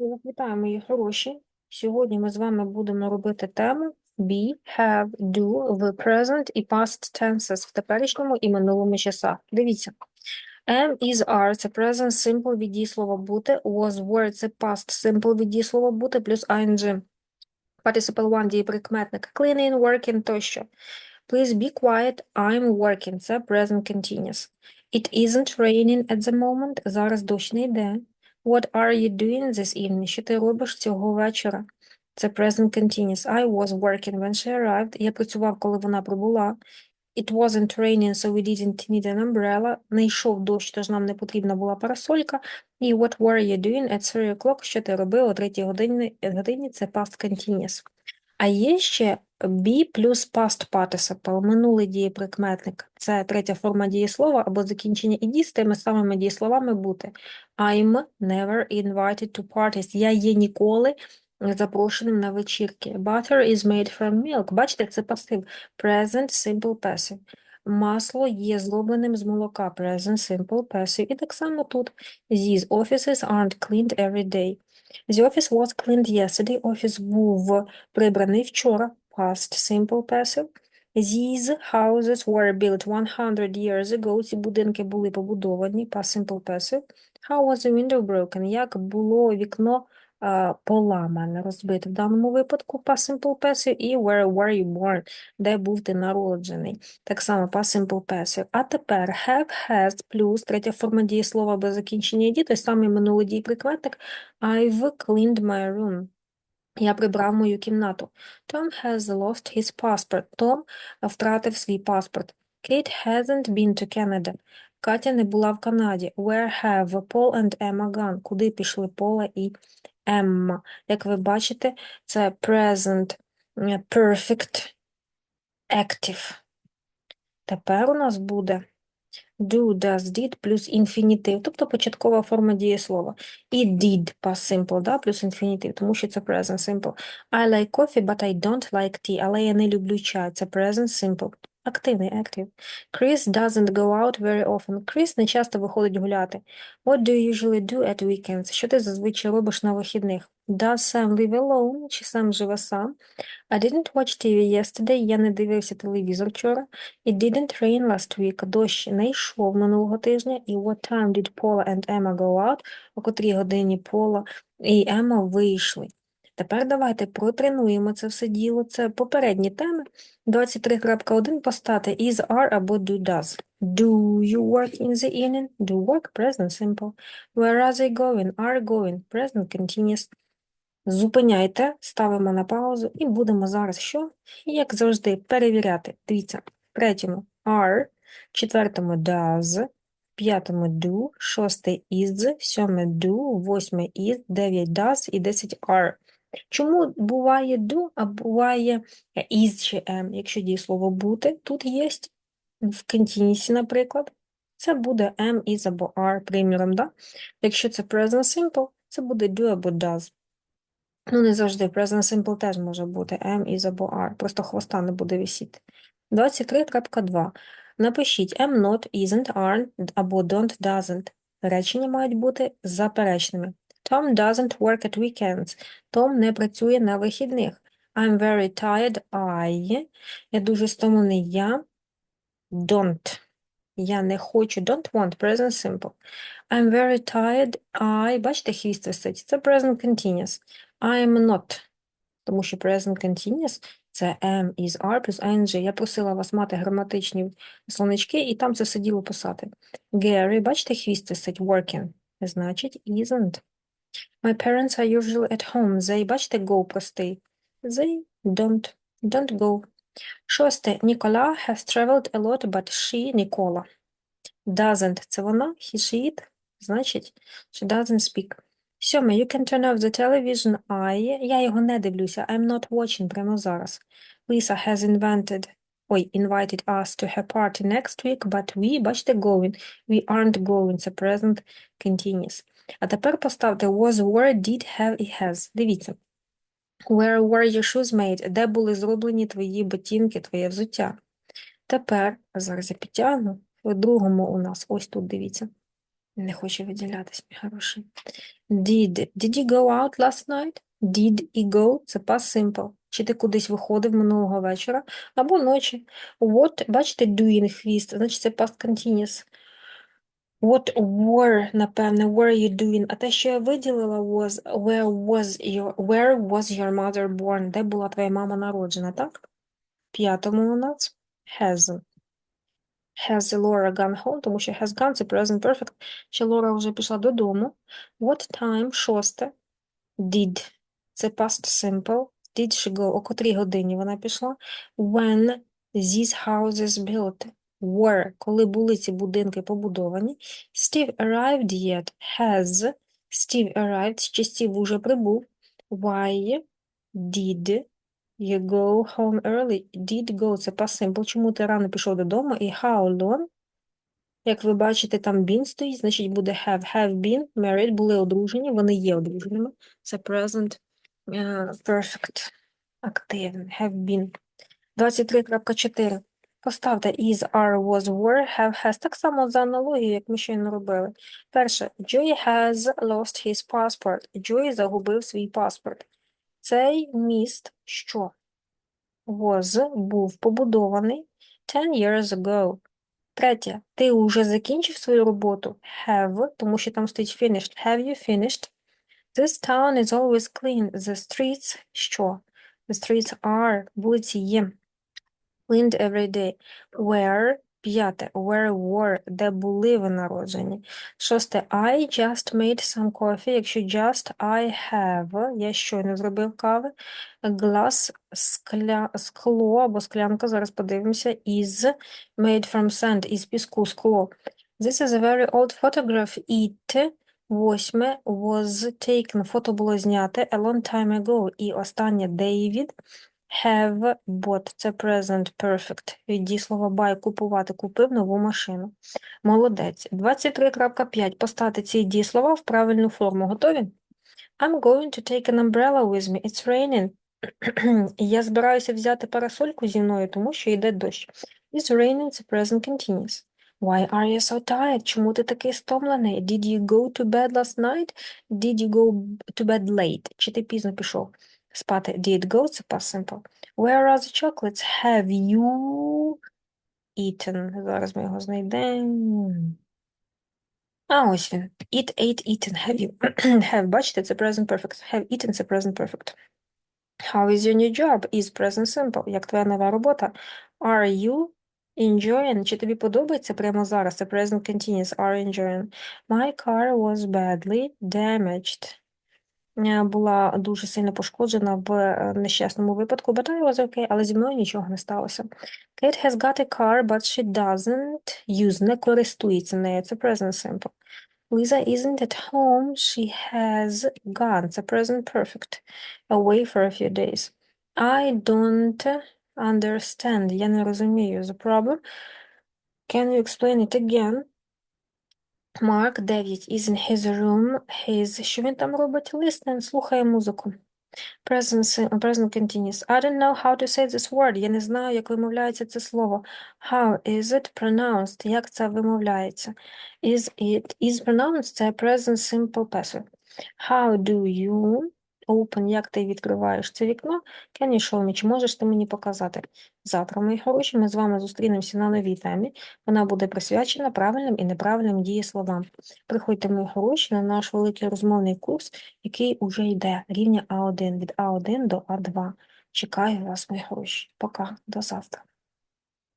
Вітаю, мої хороші. Сьогодні ми з вами будемо робити тему be, have, do в present і past tenses в теперішньому і минулому часах. Дивіться. Am, is, are – це present simple від дієслова бути, was, were – це past simple від дієслова бути, плюс ing. Participle one – дієприкметник. Cleaning, working тощо. Please be quiet, I'm working – це present continuous. It isn't raining at the moment. Зараз дощ не йде. What are you doing this evening? Що ти робиш цього вечора? Це present continuous. I was working when she arrived. Я працював, коли вона прибула. It wasn't raining, so we didn't need an umbrella. Не йшов дощ, тож нам не потрібна була парасолька. І what were you doing at 3 o'clock? Що ти робив о 3 годині? годині? Це past continuous. А є ще be плюс past participle, минулий дієприкметник. Це третя форма дієслова або закінчення іді з тими самими дієсловами бути. I'm never invited to parties. Я є ніколи запрошеним на вечірки. Butter is made from milk. Бачите, це пасив. Present simple passive. Масло є зробленим з молока. Present simple passive. І так само тут. These offices aren't cleaned every day. The office was cleaned yesterday. Офіс був прибраний вчора. Past simple passive. These houses were built 100 years ago. Ці будинки були побудовані. Past simple passive. How was the window broken? Як було вікно а, поламане, розбите? В даному випадку past simple passive і where were you born? Де був ти народжений? Так само past simple passive. А тепер have, has плюс третя форма дієслова без закінчення дії, той самий минулий дієприкметник I've cleaned my room. Я прибрав мою кімнату. Tom has lost his passport. Том втратив свій паспорт. Kate hasn't been to Canada. Катя не була в Канаді. Where have Paul and Emma gone? Куди пішли Пола і Емма? Як ви бачите, це present е, perfect active. Тепер у нас буде do, does, did плюс інфінітив, тобто початкова форма дієслова. І did past simple, да, плюс інфінітив, тому що це present simple. I like coffee, but I don't like tea. Але я не люблю чай. Це present simple. Активний, active. Chris doesn't go out very often. Chris не часто виходить гуляти. What do you usually do at weekends? Що ти зазвичай робиш на вихідних? Does Sam live alone? Чи Сам живе сам? I didn't watch TV yesterday. Я не дивився телевізор вчора. It didn't rain last week. Дощ не йшов минулого тижня. І what time did Paula and Emma go out? О котрій годині Пола і Емма вийшли. Тепер давайте протренуємо це все діло. Це попередні теми. 23.1 постати is, are або do, does. Do you work in the evening? Do work, present simple. Where are they going? Are going, present continuous. Зупиняйте, ставимо на паузу і будемо зараз що? Як завжди, перевіряти. Дивіться, в третьому are, в четвертому does, в п'ятому do, шосте is, сьоме do, восьме is, дев'ять does і десять are. Чому буває do, а буває is чи am, якщо дієслово бути? Тут є в continuous, наприклад. Це буде am, is або are, приміром, да? Якщо це present simple, це буде do або does. Ну, не завжди. Present simple теж може бути am, is або are. Просто хвоста не буде висіти. 23.2. Напишіть am not, isn't, aren't або don't, doesn't. Речення мають бути заперечними. Tom doesn't work at weekends. Том не працює на вихідних. I'm very tired. I. Я дуже стомлений. Я don't. Я не хочу. Don't want. Present simple. I'm very tired. I. Бачите, хвіст висить. Це present continuous. I am not. Тому що present continuous – це am, is, are плюс ing. Я просила вас мати граматичні словнички, і там це все діло писати. Gary, бачите, хвіст висить. Working. Значить, isn't. My parents are usually at home. They, бачите, go простий. They don't. Don't go. Шосте. Nicola has traveled a lot, but she, Нікола, doesn't. Це вона, he, she, it. Значить, she doesn't speak. Сьоме. You can turn off the television. I. Я його не дивлюся. I'm not watching прямо зараз. Lisa has invented, ой, invited us to her party next week, but we, бачите, going. We aren't going. Це present continuous. А тепер поставте was, were, did, have і has. Дивіться. Where were your shoes made? Де були зроблені твої ботинки, твоє взуття? Тепер, зараз я підтягну, в другому у нас, ось тут, дивіться. Не хоче виділятись, мій хороший. Did. Did you go out last night? Did you go? Це past simple. Чи ти кудись виходив минулого вечора або ночі. What, бачите, doing хвіст, значить це past continuous. What were, напевне, were you doing? А те, що я виділила, was where was your where was your mother born? Де була твоя мама народжена, так? П'ятому у нас has. Has Laura gone home, тому що has gone – це present perfect. Ще Лора вже пішла додому. What time? Шосте. Did. Це past simple. Did she go? О котрій годині вона пішла? When these houses built. Were. Коли були ці будинки побудовані. Steve arrived yet. Has. Steve arrived. Чи Стів уже прибув. Why did you go home early? Did go. Це past simple. Чому ти рано пішов додому? І how long? Як ви бачите, там been стоїть, значить буде have. Have been married, були одружені, вони є одруженими. Це present е, perfect. Активний. Have been. 23.4. Поставте is, are, was, were, have, has. Так само за аналогією, як ми щойно робили. Перше. Joey has lost his passport. Joey загубив свій паспорт. Цей міст, що was, був побудований 10 years ago. Третє. Ти вже закінчив свою роботу? Have, тому що там стоїть finished. Have you finished? This town is always clean. The streets, що? The streets are, вулиці є. Cleaned every day. Where, п'яте. Where were, де були ви народжені. Шосте. I just made some coffee. Якщо just, I have. Я щойно зробив кави. Glass, скля, скло або склянка, зараз подивимося, is made from sand, із піску, скло. This is a very old photograph. It, восьме, was taken. Фото було зняте a long time ago. І останнє, David, have bought. Це present perfect. Від дієслова buy, купувати, купив нову машину. Молодець. 23.5. Поставте ці дієслова в правильну форму. Готові? I'm going to take an umbrella with me. It's raining. Я збираюся взяти парасольку зі мною, тому що йде дощ. It's raining, це present continuous. Why are you so tired? Чому ти такий стомлений? Did you go to bed last night? Did you go to bed late? Чи ти пізно пішов спати? Did go, це past simple. Where are the chocolates? Have you eaten? Зараз ми його знайдемо. А, ось він. Eat, ate, eaten. Have you? Have, бачите, це present perfect. Have eaten, це present perfect. How is your new job? Is present simple. Як твоя нова робота? Are you enjoying? Чи тобі подобається прямо зараз? Це present continuous. Are enjoying. My car was badly damaged. Е, Була дуже сильно пошкоджена в е, нещасному випадку, but I was okay, але зі мною нічого не сталося. Kate has got a car, but she doesn't use, не користується нею. Це present simple. Lisa isn't at home. She has gone. Це present perfect. Away for a few days. I don't understand. Я не розумію. The problem. Can you explain it again? Mark 9 is in his room. His. Що він там робить? Listen, слухає музику. Present, present continuous. I don't know how to say this word. Я не знаю, як вимовляється це слово. How is it pronounced? Як це вимовляється? Is it is pronounced? Це present simple passive. How do you open? Як ти відкриваєш це вікно? Can you? Чи можеш ти мені показати? Завтра, мої хороші, ми з вами зустрінемося на новій темі. Вона буде присвячена правильним і неправильним дієсловам. Приходьте, мої хороші, на наш великий розмовний курс, який уже йде рівня А1 від А1 до А2. Чекаю вас, мої хороші. Пока, до завтра.